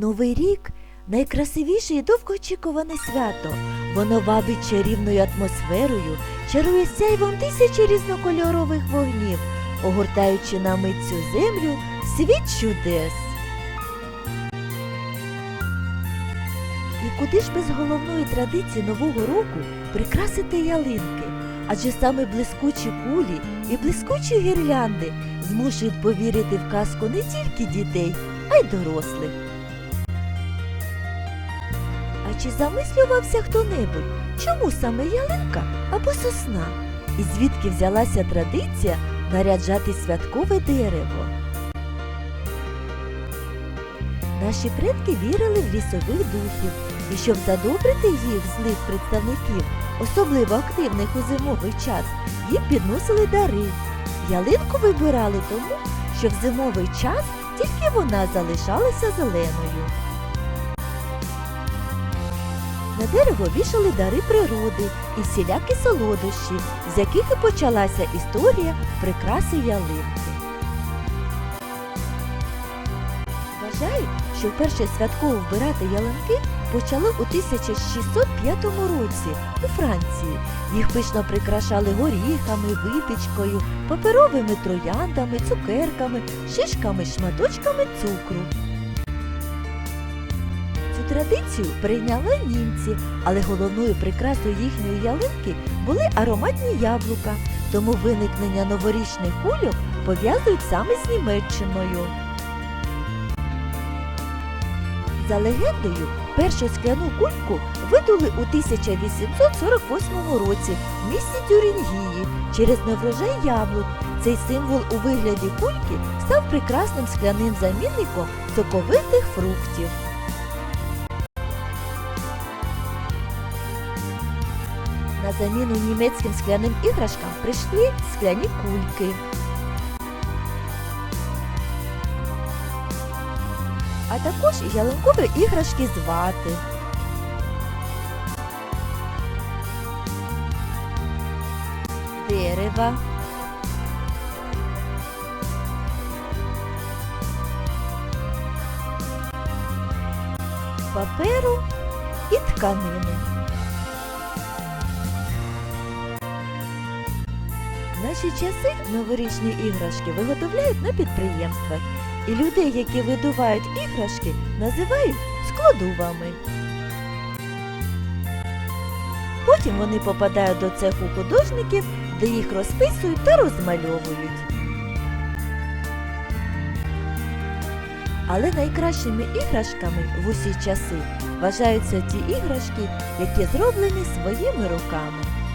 Новий рік найкрасивіше і довгоочікуване свято. Воно вабить чарівною атмосферою, чарує сяйвом тисячі різнокольорових вогнів, огортаючи на мить цю землю світ чудес. І куди ж без головної традиції Нового року прикрасити ялинки? Адже саме блискучі кулі і блискучі гірлянди змушують повірити в казку не тільки дітей, а й дорослих. Чи замислювався хто-небудь, чому саме ялинка або сосна? І звідки взялася традиція наряджати святкове дерево? Наші предки вірили в лісових духів, і щоб задобрити їх злих представників, особливо активних у зимовий час, їм підносили дари. Ялинку вибирали тому, що в зимовий час тільки вона залишалася зеленою. На дерево вішали дари природи і всілякі солодощі, з яких і почалася історія прикраси ялинки. Вважають, що вперше святково вбирати ялинки почали у 1605 році у Франції. Їх пишно прикрашали горіхами, випічкою, паперовими трояндами, цукерками, шишками, шматочками цукру. Традицію прийняли німці, але головною прикрасою їхньої ялинки були ароматні яблука, тому виникнення новорічних кульок пов'язують саме з Німеччиною. За легендою, першу скляну кульку видули у 1848 році в місті Тюрінгії через неврожай яблук. Цей символ у вигляді кульки став прекрасним скляним замінником соковитих фруктів. На заміну німецьким скляним іграшкам прийшли скляні кульки. а також ялинкові іграшки з вати. Дерева. Паперу і тканини. Наші часи новорічні іграшки виготовляють на підприємствах, і людей, які видувають іграшки, називають складувами. Потім вони попадають до цеху художників, де їх розписують та розмальовують. Але найкращими іграшками в усі часи вважаються ті іграшки, які зроблені своїми руками.